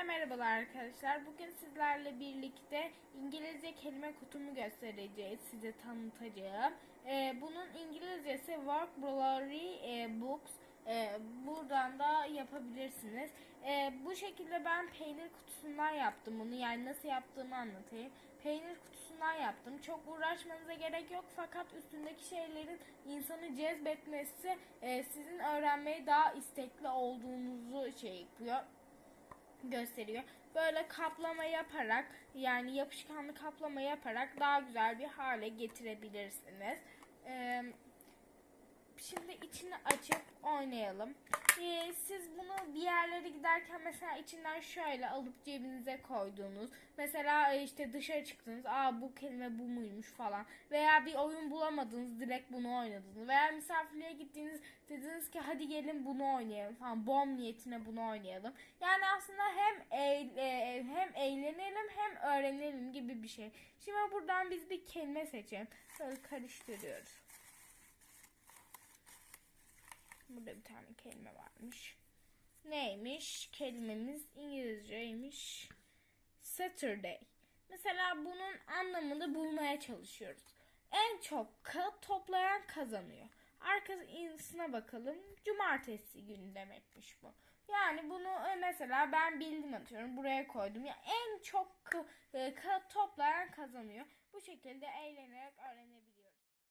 Hepinize merhabalar arkadaşlar. Bugün sizlerle birlikte İngilizce kelime kutumu göstereceğiz. Size tanıtacağım. Ee, bunun İngilizcesi Vocabulary e, Books. Ee, buradan da yapabilirsiniz. Ee, bu şekilde ben peynir kutusundan yaptım bunu. Yani nasıl yaptığımı anlatayım. Peynir kutusundan yaptım. Çok uğraşmanıza gerek yok fakat üstündeki şeylerin insanı cezbetmesi e, sizin öğrenmeye daha istekli olduğunuzu şey yapıyor gösteriyor. Böyle kaplama yaparak yani yapışkanlı kaplama yaparak daha güzel bir hale getirebilirsiniz. Ee, şimdi içini açıp oynayalım. Ee, siz bunu bir yerlere giderken mesela içinden şöyle alıp cebinize koyduğunuz mesela e, işte dışarı çıktınız aa bu kelime bu muymuş falan veya bir oyun bulamadınız direkt bunu oynadınız veya misafirliğe gittiğiniz dediniz ki hadi gelin bunu oynayalım falan bom niyetine bunu oynayalım. Yani aslında hem e, hem eğlenelim hem öğrenelim gibi bir şey. Şimdi buradan biz bir kelime seçelim. Böyle karıştırıyoruz. Burada bir tane kelime varmış. Neymiş? Kelimemiz İngilizceymiş. Saturday. Mesela bunun anlamını bulmaya çalışıyoruz. En çok kağıt toplayan kazanıyor. Arkasına bakalım. Cumartesi günü demekmiş bu. Yani bunu e, mesela ben bildim atıyorum. Buraya koydum. Ya en çok e, kağıt toplayan kazanıyor. Bu şekilde eğlenerek öğrenebilirsiniz.